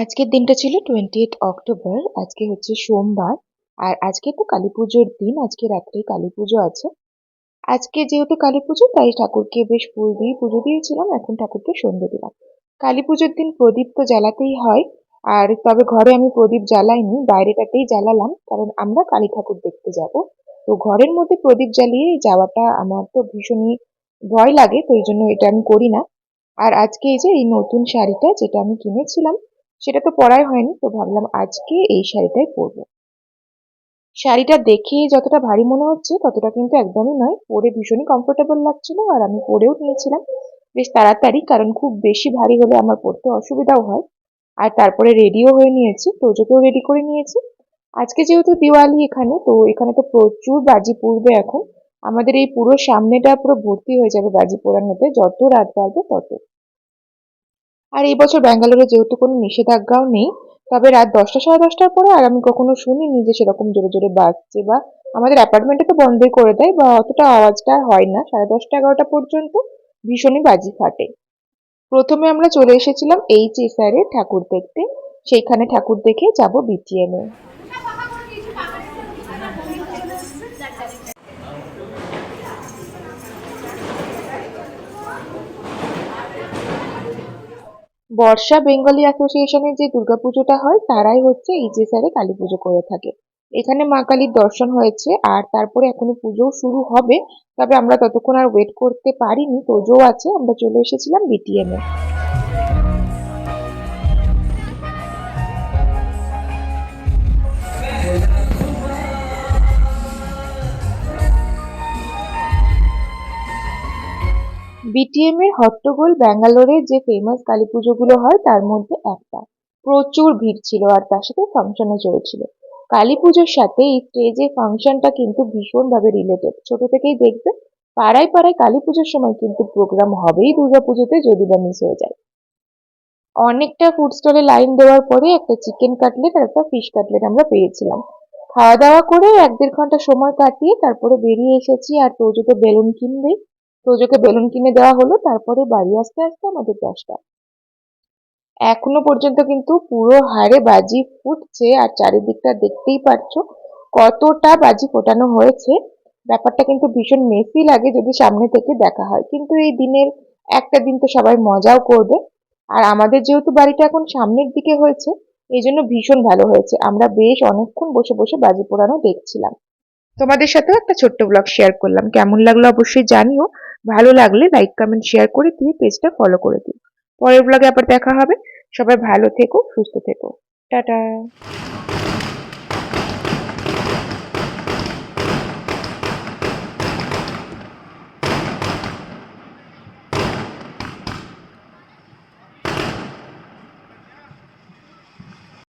আজকের দিনটা ছিল টোয়েন্টি এইট অক্টোবর, আজকে হচ্ছে সোমবার, আর আজকে তো কালী পুজোর দিন, আজকে রাত্রে কালী পুজো আছে। আজকে যেহেতু কালী পুজো, তাই ঠাকুরকে বেশ ফুল দিয়ে পুজো দিয়েছিলাম, এখন ঠাকুরকে সন্ধে দিলাম। কালী পুজোর দিন প্রদীপ তো জ্বালাতেই হয়, আর তবে ঘরে আমি প্রদীপ জ্বালাইনি, বাইরেটাতেই জ্বালালাম, কারণ আমরা কালী ঠাকুর দেখতে যাব। তো ঘরের মধ্যে প্রদীপ জ্বালিয়ে যাওয়াটা আমার তো ভীষণই ভয় লাগে, তো এই জন্য এটা আমি করি না। আর আজকে এই যে এই নতুন শাড়িটা, যেটা আমি কিনেছিলাম সেটা তো পরাই হয়নি, তো ভাবলাম আজকে এই শাড়িটাই পরবো। শাড়িটা দেখে যতটা ভারী মনে হচ্ছে, ততটা কিন্তু একদমই নয়। পরে ভীষণই কমফোর্টেবল লাগছিল আর আমি পরেও নিয়েছিলাম বেশ তাড়াতাড়ি, কারণ খুব বেশি ভারী হলে আমার পরতে অসুবিধাও হয়। আর তারপরে রেডিও হয়ে নিয়েছি, তোজোকেও রেডি করে নিয়েছি। আজকে যেহেতু দিওয়ালি এখানে, তো এখানে তো প্রচুর বাজি পড়বে এখন। আমাদের এই পুরো সামনেটা পুরো ভর্তি হয়ে যাবে বাজি পোড়ানোতে, যত রাত বাড়বে তত। আর এই বছর ব্যাঙ্গালোরে যেহেতু কোনো নিষেধাজ্ঞাও নেই, তবে রাত দশটা সাড়ে দশটার পরে আর আমি কখনো শুনিনি যে সেরকম জোরে জোরে বাজছে বা আমাদের অ্যাপার্টমেন্টে তো বন্ধই করে দেয় বা অতটা আওয়াজটা হয় না। সাড়ে দশটা এগারোটা পর্যন্ত ভীষণই বাজি ফাটে। প্রথমে আমরা চলে এসেছিলাম এইচ এস আর ঠাকুর দেখতে। সেইখানে ঠাকুর দেখে যাব বিটিএম বর্ষা বেঙ্গলি অ্যাসোসিয়েশনের যে দুর্গাপুজোটা হয়, তারাই হচ্ছে এইচএসআরে কালী পুজো করে থাকে। এখানে মা কালীর দর্শন হয়েছে আর তারপরে এখনও পুজো শুরু হবে, তবে আমরা ততক্ষণ আর ওয়েট করতে পারিনি তোজো আছে, আমরা চলে এসেছিলাম বিটিএম বিটিএম এর হট্টগোল ব্যাঙ্গালোরে যে ফেমাস কালী পুজোগুলো হয়, তার মধ্যে একটা। প্রচুর ভিড় ছিল আর তার সাথে ফাংশনও চলছিল। কালী পুজোর সাথে এই স্টেজে ফাংশনটা কিন্তু ভীষণভাবে রিলেটেড ছোট থেকেই দেখবে, পাড়ায় পাড়ায় কালী পুজোর সময় কিন্তু প্রোগ্রাম হবেই পুজোতে, যদি বা মিস হয়ে যায়। অনেকটা ফুড স্টলে লাইন দেওয়ার পরে একটা চিকেন কাটলেট আর একটা ফিশ কাটলেট আমরা পেয়েছিলাম। খাওয়া দাওয়া করে এক দেড় ঘণ্টা সময় কাটিয়ে তারপরে বেরিয়ে এসেছি আর তোজো তো বেলুন কিনবেই তোজোকে বেলুন কিনে দেওয়া হলো, তারপরে বাড়ি আসতে আসতে আমাদের দশটা। এখনও পর্যন্ত কিন্তু পুরো হারে বাজি ফুটছে আর চারিদিকটা দেখতেই পারছ কতটা বাজি ফোটানো হয়েছে। ব্যাপারটা কিন্তু ভীষণ মেসি লাগে যদি সামনে থেকে দেখা হয়। কিন্তু এই দিনের একটা দিন তো সবাই মজাও করবে। আর আমাদের যেহেতু বাড়িটা এখন সামনের দিকে হয়েছে, এই জন্য ভীষণ ভালো হয়েছে। আমরা বেশ অনেকক্ষণ বসে বসে বাজি পোড়ানো দেখছিলাম। তোমাদের সাথেও একটা ছোট্ট ব্লগ শেয়ার করলাম। কেমন লাগল অবশ্যই জানিও। ভালো লাগলে লাইক কমেন্ট শেয়ার করে দিয়ে পেজটা ফলো করে দিও। পরের ব্লগে আবার দেখা হবে। সবাই ভালো থেকো, সুস্থ থেকো। টাটা।